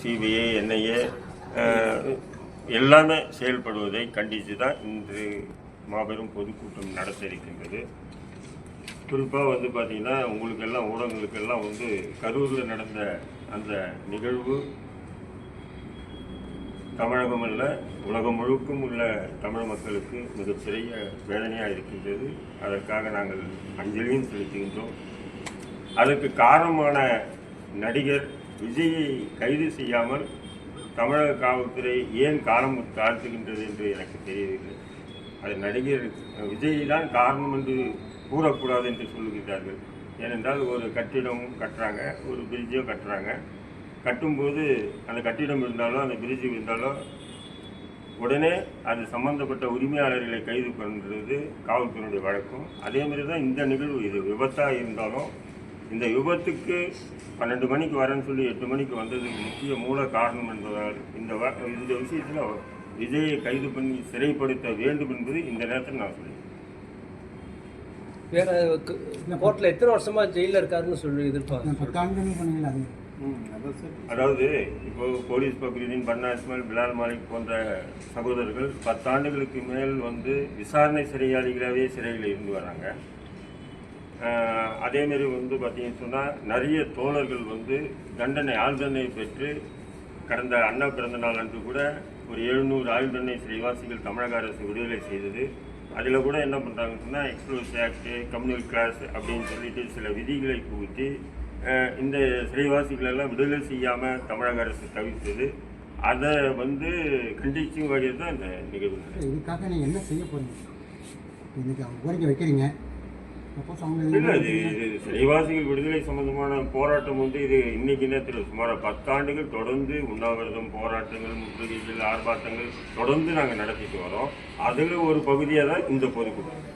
CBI NIA எல்லாமே செயல்படுவதை கண்டித்து தான் இன்று மாபெரும் பொதுக்கூட்டம் நடத்த இருக்கின்றது குறிப்பாக வந்து பார்த்திங்கன்னா உங்களுக்கெல்லாம் ஊடகங்களுக்கெல்லாம் வந்து கரூரில் நடந்த அந்த நிகழ்வு தமிழகம் அல்ல உலகம் முழுக்கும் உள்ள தமிழ் மக்களுக்கு மிகப்பெரிய வேதனையாக இருக்கின்றது. அதற்காக நாங்கள் அஞ்சலியும் செலுத்துகின்றோம். அதற்கு காரணமான நடிகர் விஜயை கைது செய்யாமல் தமிழக காவல்துறை ஏன் காலம் தாழ்த்துகின்றது என்று எனக்கு தெரியவில்லை. அது நடிகர் விஜய் தான் காரணம் என்று கூறக்கூடாது என்று சொல்லுகிறார்கள் ஏனென்றால் ஒரு கட்டிடமும் கட்டுறாங்க ஒரு பிரிட்ஜும் கட்டுறாங்க. கட்டும்போது அந்த கட்டிடம் இருந்தாலும் அந்த பிரிட்ஜ் இருந்தாலும் உடனே அது சம்பந்தப்பட்ட உரிமையாளர்களை கைது பண்ணுறது காவல்துறையுடைய வழக்கம். அதேமாதிரி தான் இந்த நிகழ்வு இது விபத்தாக இருந்தாலும் இந்த விபத்துக்கு பன்னெண்டு மணிக்கு வரேன்னு சொல்லி எட்டு மணிக்கு வந்ததுக்கு முக்கிய மூல காரணம் என்பதால் இந்த இந்த விஷயத்தில் விஜயை கைது பண்ணி சிறைப்படுத்த வேண்டும் என்பது இந்த நேரத்தில் நான் சொல்லுவேன் வேற கோர்ட்ல எத்தனை வருஷமா ஜெயில இருக்காருன்னு சொல்லி எதிர்பார்க்க பத்தாண்டு பண்ணீங்களா அது. அதாவது இப்போ போலீஸ் பக்ரீதீன் பன்னா இஸ்மாயில் பிலால் மாலிக் போன்ற சகோதரர்கள் பத்தாண்டுகளுக்கு மேல் வந்து விசாரணை சிறையாளிகளாகவே சிறையில் இருந்து வராங்க. அதேமாரி வந்து பார்த்தீங்கன்னு சொன்னால் நிறைய தோழர்கள் வந்து தண்டனை ஆழ்தண்டனை பெற்று கடந்த அண்ணா பிறந்த நாள் அன்று கூட ஒரு எழுநூறு ஆழ்தண்டனை சிறைவாசிகள் தமிழக அரசு விடுதலை செய்தது. அதில் கூட என்ன பண்ணுறாங்கன்னு சொன்னால் எக்ஸ்ப்ளோஸ் ஆக்ட் கம்யூனல் கிளாஸ் அப்படின்னு சொல்லிட்டு சில விதிகளை புகுத்தி இந்த சிறைவாசிகளெல்லாம் விடுதலை செய்யாமல் தமிழக அரசு தவிர்த்தது அதை வந்து கண்டிச்சும் வழியாக தான் இந்த நிகழ்வு இதுக்காக நீங்கள் என்ன செய்ய போகிறீங்க இன்னைக்கு அவங்க கோரிக்கை வைக்கிறீங்க. இல்ல இது இது சிறைவாசிகள் விடுதலை சம்பந்தமான போராட்டம் வந்து இது இன்னைக்கு நேரத்தில் சுமார் பத்தாண்டுகள் தொடர்ந்து உண்ணாவிரதம் போராட்டங்கள் முற்றுகைகள் ஆர்ப்பாட்டங்கள் தொடர்ந்து நாங்கள் நடத்திட்டு வரோம். அதில் ஒரு பகுதியாக தான் இந்த பொதுக்கூட்டம்